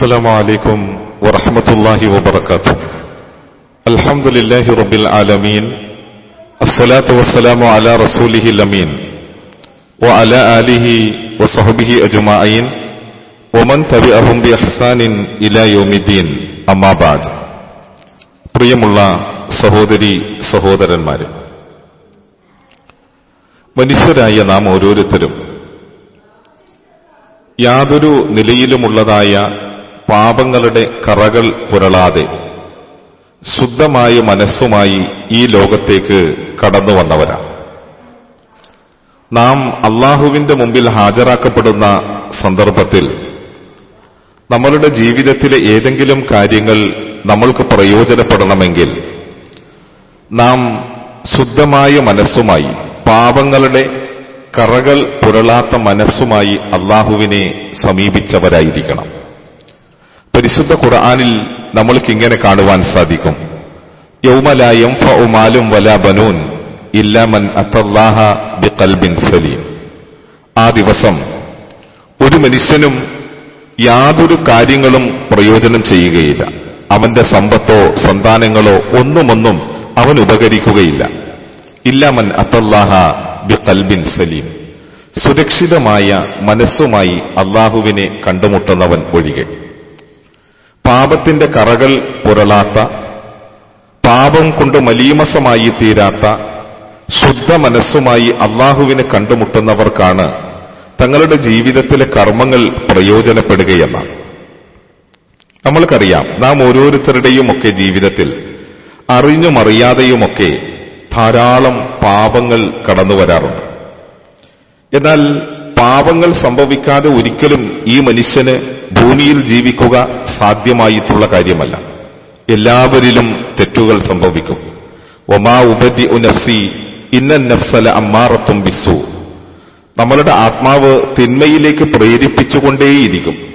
السلام عليكم ورحمة الله وبركاته الحمد لله رب العالمين الصلاة والسلام على رسوله الأمين وعلى آله وصحبه أجمعين ومن تبعهم بإحسان إلى يوم الدين أما بعد പ്രിയമുള്ള സഹോദരി സഹോദരന്മാരെ മനുഷ്യരായ നാം ഓരോരുത്തരും യാതൊരു നിലയിലുമുള്ളതായ പാപങ്ങളുടെ കറകൾ പുരളാതെ ശുദ്ധമായ മനസ്സുമായി ഈ ലോകത്തേക്ക് കടന്നു വന്നവരാണ് നാം അള്ളാഹുവിന്റെ മുമ്പിൽ ഹാജരാക്കപ്പെടുന്ന സന്ദർഭത്തിൽ നമ്മളുടെ ജീവിതത്തിലെ ഏതെങ്കിലും കാര്യങ്ങൾ നമ്മൾക്ക് പ്രയോജനപ്പെടണമെങ്കിൽ നാം ശുദ്ധമായ മനസ്സുമായി പാപങ്ങളുടെ കറകൾ പുരളാത്ത മനസ്സുമായി അള്ളാഹുവിനെ സമീപിച്ചവരായിരിക്കണം. പരിശുദ്ധ ഖുർആാനിൽ നമ്മൾക്ക് ഇങ്ങനെ കാണുവാൻ സാധിക്കും. യൗമലായം ഉമാലും വല ബനൂൻ ഇല്ലാമൻ അത്തല്ലാഹ ബി കൽബിൻ സലീം. ആ ദിവസം ഒരു മനുഷ്യനും യാതൊരു കാര്യങ്ങളും പ്രയോജനം ചെയ്യുകയില്ല. അവന്റെ സമ്പത്തോ സന്താനങ്ങളോ ഒന്നുമൊന്നും അവൻ ഉപകരിക്കുകയില്ല. ഇല്ലാമൻ അത്തല്ലാഹ ബി കൽബിൻ സലീം. സുരക്ഷിതമായ മനസ്സുമായി അള്ളാഹുവിനെ കണ്ടുമുട്ടുന്നവൻ ഒഴികെ. പാപത്തിന്റെ കറകൾ പുരളാത്ത പാപം കൊണ്ട് മലീമസമായി തീരാത്ത ശുദ്ധ മനസ്സുമായി അള്ളാഹുവിനെ കണ്ടുമുട്ടുന്നവർക്കാണ് തങ്ങളുടെ ജീവിതത്തിലെ കർമ്മങ്ങൾ പ്രയോജനപ്പെടുകയെന്ന. നമ്മൾക്കറിയാം നാം ഓരോരുത്തരുടെയും ഒക്കെ ജീവിതത്തിൽ അറിഞ്ഞും അറിയാതെയുമൊക്കെ ധാരാളം പാപങ്ങൾ കടന്നു വരാറുണ്ട്. എന്നാൽ പാപങ്ങൾ സംഭവിക്കാതെ ഒരിക്കലും ഈ മനുഷ്യന് ഭൂമിയിൽ ജീവിക്കുക സാധ്യമായിട്ടുള്ള കാര്യമല്ല. എല്ലാവരിലും തെറ്റുകൾ സംഭവിക്കും. ഒമാ ഉപരി നഫ്സി ഇന്ന നഫ്സല അമ്മാറത്തും ബിസു നമ്മളുടെ ആത്മാവ് തിന്മയിലേക്ക് പ്രേരിപ്പിച്ചുകൊണ്ടേയിരിക്കും.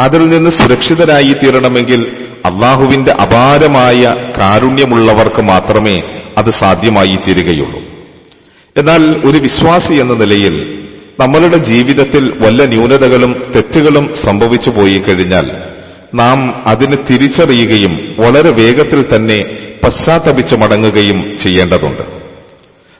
അതിൽ നിന്ന് സുരക്ഷിതരായി തീരണമെങ്കിൽ അള്ളാഹുവിന്റെ അപാരമായ കാരുണ്യമുള്ളവർക്ക് മാത്രമേ അത് സാധ്യമായി തീരുകയുള്ളൂ എന്നാൽ ഒരു വിശ്വാസി എന്ന നിലയിൽ നമ്മളുടെ ജീവിതത്തിൽ വല്ല ന്യൂനതകളും തെറ്റുകളും സംഭവിച്ചു പോയി കഴിഞ്ഞാൽ നാം അതിന് തിരിച്ചറിയുകയും വളരെ വേഗത്തിൽ തന്നെ പശ്ചാത്തപിച്ചു മടങ്ങുകയും ചെയ്യേണ്ടതുണ്ട്.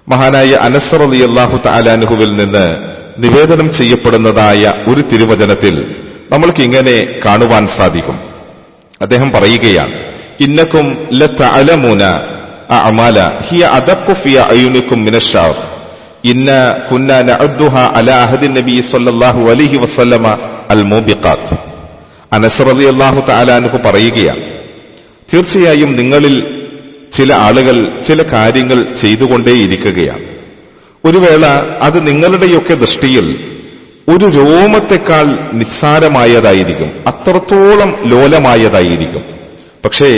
മഹാനായ അനസർ അലി അള്ളാഹു താലാനുഹുവിൽ നിന്ന് നിവേദനം ചെയ്യപ്പെടുന്നതായ ഒരു തിരുവചനത്തിൽ നമ്മൾക്ക് ഇങ്ങനെ കാണുവാൻ സാധിക്കും. അദ്ദേഹം പറയുകയാണ് ഇന്നക്കും ലത്ത അഅമാല ഹിയ അദഖു ഫി അയുനിക്കും മിനശ്ശാർ. ഇന്ന കുന്ന നഅദ്ദുഹ അലാ അഹദി നബി സല്ലല്ലാഹു അലൈഹി വസല്ലമ അൽ മൂബിഖാത്ത് അനസ് റളിയല്ലാഹു തആല അൻഹു പറയുകയാണ് തീർച്ചയായും നിങ്ങളിൽ ചില ആളുകൾ ചില കാര്യങ്ങൾ ചെയ്തുകൊണ്ടേയിരിക്കുകയാണ്. ഒരു വേള അത് നിങ്ങളുടെയൊക്കെ ദൃഷ്ടിയിൽ ഒരു രോമത്തെക്കാൾ നിസ്സാരമായതായിരിക്കും അത്രത്തോളം ലോലമായതായിരിക്കും. പക്ഷേ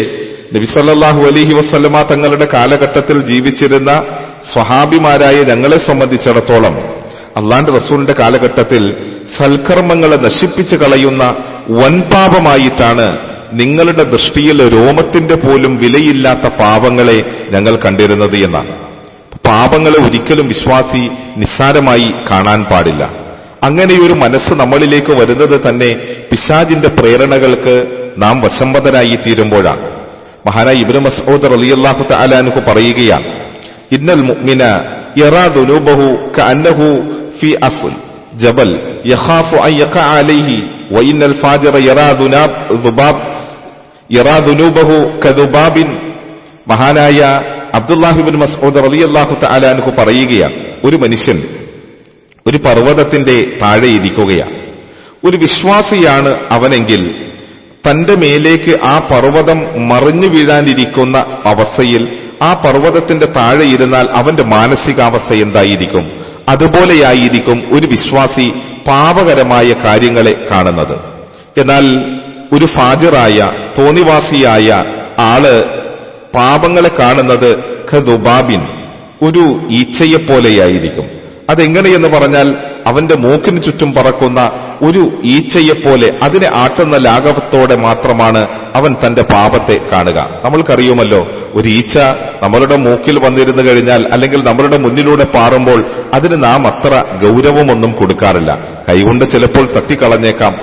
നബിസല്ലാഹു അലഹി വസ്ലമ തങ്ങളുടെ കാലഘട്ടത്തിൽ ജീവിച്ചിരുന്ന സ്വഹാബിമാരായ ഞങ്ങളെ സംബന്ധിച്ചിടത്തോളം അള്ളാന്റെ റസൂലിന്റെ കാലഘട്ടത്തിൽ സൽക്കർമ്മങ്ങളെ നശിപ്പിച്ചു കളയുന്ന വൻപാപമായിട്ടാണ് നിങ്ങളുടെ ദൃഷ്ടിയിൽ രോമത്തിന്റെ പോലും വിലയില്ലാത്ത പാപങ്ങളെ ഞങ്ങൾ കണ്ടിരുന്നത് എന്നാണ്. പാപങ്ങളെ ഒരിക്കലും വിശ്വാസി നിസ്സാരമായി കാണാൻ പാടില്ല. അങ്ങനെയൊരു മനസ്സ് നമ്മളിലേക്ക് വരുന്നത് തന്നെ പിശാജിന്റെ പ്രേരണകൾക്ക് നാം വശംബതരായി തീരുമ്പോഴാണ്. മഹാനായ ഇബ്നു മസ്ഊദ് റളിയല്ലാഹു തആലാനുഹു പറയുകയാണ് ഇന്നൽ മുഅ്മിന യറാ ദുനൂബഹു കഅന്നഹു ഫി അസ്ൽ ജബൽ യഖാഫു അൻ യഖഅ അലൈഹി വഇന്നൽ ഫാജിറ യറാ ദുനാബ് ദുബാബ്. യറാ ദുനൂബഹു കദുബാബിൻ മഹാനായ അബ്ദുല്ലാഹിബിൻ മസ്ഊദ് റളിയല്ലാഹു തആല അൻഹു പറയുകയാണ്. ഒരു മനുഷ്യൻ ഒരു പർവതത്തിന്റെ താഴെ ഇരിക്കുകയാണ് ഒരു വിശ്വാസിയാണ് അവനെങ്കിൽ തന്റെ മേലേക്ക് ആ പർവതം മറിഞ്ഞു വീഴാനിരിക്കുന്ന അവസ്ഥയിൽ ആ പർവതത്തിന്റെ താഴെ ഇരുന്നാൽ അവന്റെ മാനസികാവസ്ഥ എന്തായിരിക്കും? അതുപോലെയായിരിക്കും ഒരു വിശ്വാസി പാപകരമായ കാര്യങ്ങളെ കാണുന്നത്. എന്നാൽ ഒരു ഫാജിറായ തോന്നിവാസിയായ ആൾ പാപങ്ങളെ കാണുന്നത് ഖദുബാബിൻ ഒരു ഈച്ചയെപ്പോലെയായിരിക്കും. അതെങ്ങനെയെന്ന് പറഞ്ഞാൽ അവന്റെ മൂക്കിന് ചുറ്റും പറക്കുന്ന ഒരു ഈച്ചയെപ്പോലെ അതിനെ ആട്ടുന്ന ലാഘവത്തോടെ മാത്രമാണ് അവൻ തന്റെ പാപത്തെ കാണുക. നമ്മൾക്കറിയുമല്ലോ ഒരു ഈച്ച നമ്മളുടെ മൂക്കിൽ വന്നിരുന്നു കഴിഞ്ഞാൽ അല്ലെങ്കിൽ നമ്മളുടെ മുന്നിലൂടെ പാറുമ്പോൾ അതിന് നാം അത്ര ഗൗരവമൊന്നും കൊടുക്കാറില്ല. കൈകൊണ്ട് ചിലപ്പോൾ തട്ടിക്കളഞ്ഞേക്കാം.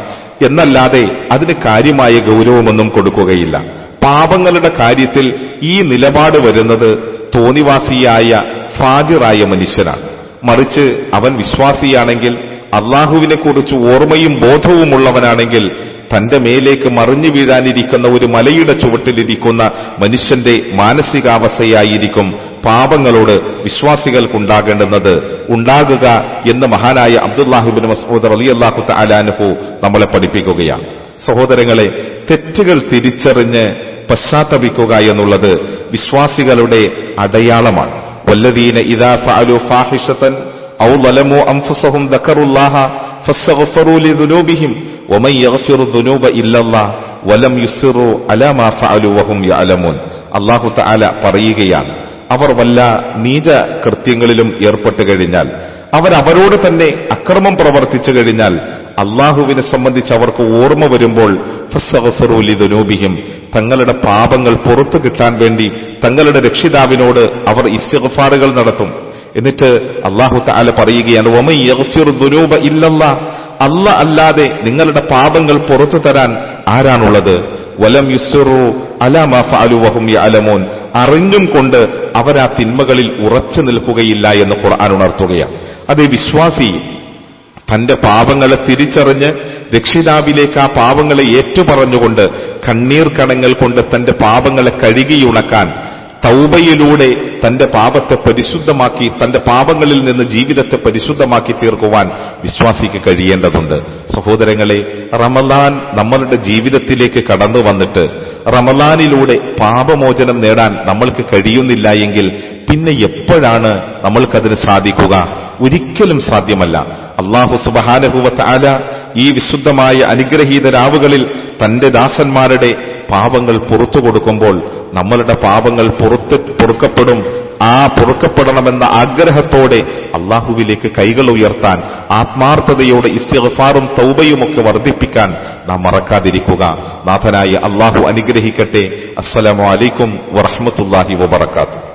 എന്നല്ലാതെ അതിന് കാര്യമായ ഗൗരവമൊന്നും കൊടുക്കുകയില്ല. പാപങ്ങളുടെ കാര്യത്തിൽ ഈ നിലപാട് വരുന്നത് തോന്നിവാസിയായ ഫാജിറായ മനുഷ്യനാണ്. മറിച്ച് അവൻ വിശ്വാസിയാണെങ്കിൽ അള്ളാഹുവിനെ കുറിച്ച് ഓർമ്മയും ബോധവുമുള്ളവനാണെങ്കിൽ തന്റെ മേലേക്ക് മറിഞ്ഞു വീഴാനിരിക്കുന്ന ഒരു മലയുടെ ചുവട്ടിലിരിക്കുന്ന മനുഷ്യന്റെ മാനസികാവസ്ഥയായിരിക്കും പാപങ്ങളോട് വിശ്വാസികൾക്കുണ്ടാകേണ്ടുന്നത്. ഉണ്ടാകുക എന്ന് മഹാനായ അബ്ദുല്ലാഹുബിൻ മസൂദ് അലി അള്ളാഹു അലാനുഹു നമ്മളെ പഠിപ്പിക്കുകയാണ്. സഹോദരങ്ങളെ തെറ്റുകൾ തിരിച്ചറിഞ്ഞ് പശ്ചാത്തപിക്കുക എന്നുള്ളത് വിശ്വാസികളുടെ അടയാളമാണ്. വല്ലതീന ഇദാ ഫഅലു ഫാഹിഷതൻ താല പറയുകയാണ് അവർ വല്ല നീച കൃത്യങ്ങളിലും ഏർപ്പെട്ടു കഴിഞ്ഞാൽ അവരവരോട് തന്നെ അക്രമം പ്രവർത്തിച്ചു കഴിഞ്ഞാൽ അള്ളാഹുവിനെ സംബന്ധിച്ച് അവർക്ക് ഓർമ്മ വരുമ്പോൾ ഫസ്സഗഫറൂലിദുനൂബിഹിം തങ്ങളുടെ പാപങ്ങൾ പുറത്തു കിട്ടാൻ വേണ്ടി തങ്ങളുടെ രക്ഷിതാവിനോട് അവർ ഇസ്തഫാറുകൾ നടത്തും. എന്നിട്ട് അള്ളാഹു താല പറയുകയാണ് അല്ല അല്ലാതെ നിങ്ങളുടെ പാപങ്ങൾ പുറത്തു തരാൻ ആരാണുള്ളത്? വലം യുസുറു അലമോൻ യഅലമൂൻ. അറിഞ്ഞും കൊണ്ട് അവരാ തിന്മകളിൽ ഉറച്ചു നിൽക്കുകയില്ല എന്ന് ഖുർആൻ ഉണർത്തുകയാണ്. അതേ വിശ്വാസി തന്റെ പാപങ്ങളെ തിരിച്ചറിഞ്ഞ് രക്ഷിതാവിലേക്ക് ആ പാപങ്ങളെ ഏറ്റുപറഞ്ഞുകൊണ്ട് കണ്ണീർ കണങ്ങൾ കൊണ്ട് തന്റെ പാപങ്ങളെ കഴുകിയുണക്കാൻ തൗബയിലൂടെ തന്റെ പാപത്തെ പരിശുദ്ധമാക്കി തന്റെ പാപങ്ങളിൽ നിന്ന് ജീവിതത്തെ പരിശുദ്ധമാക്കി തീർക്കുവാൻ വിശ്വാസിക്ക് കഴിയേണ്ടതുണ്ട്. സഹോദരങ്ങളെ റമലാൻ നമ്മളുടെ ജീവിതത്തിലേക്ക് കടന്നു വന്നിട്ട് റമലാനിലൂടെ പാപമോചനം നേടാൻ നമ്മൾക്ക് കഴിയുന്നില്ല എങ്കിൽ പിന്നെ എപ്പോഴാണ് നമ്മൾക്കതിന് സാധിക്കുക? ഒരിക്കലും സാധ്യമല്ല. അള്ളാഹു സുബഹാനഹുവത്ത് ആല ഈ വിശുദ്ധമായ അനുഗ്രഹീതരാവുകളിൽ തന്റെ ദാസന്മാരുടെ പാപങ്ങൾ പുറത്തു കൊടുക്കുമ്പോൾ നമ്മളുടെ പാപങ്ങൾ പുറത്ത് പൊറുക്കപ്പെടും. ആ പൊറുക്കപ്പെടണമെന്ന ആഗ്രഹത്തോടെ അള്ളാഹുവിലേക്ക് കൈകൾ ഉയർത്താൻ ആത്മാർത്ഥതയോടെ ഇസ്തിഗ്ഫാറും തൗബയുമൊക്കെ വർദ്ധിപ്പിക്കാൻ നാം മറക്കാതിരിക്കുക. നാഥനായി അള്ളാഹു അനുഗ്രഹിക്കട്ടെ. അസ്സലാമലൈക്കും അലൈക്കും വറഹ്മത്തുള്ളാഹി വബറകാതുഹു.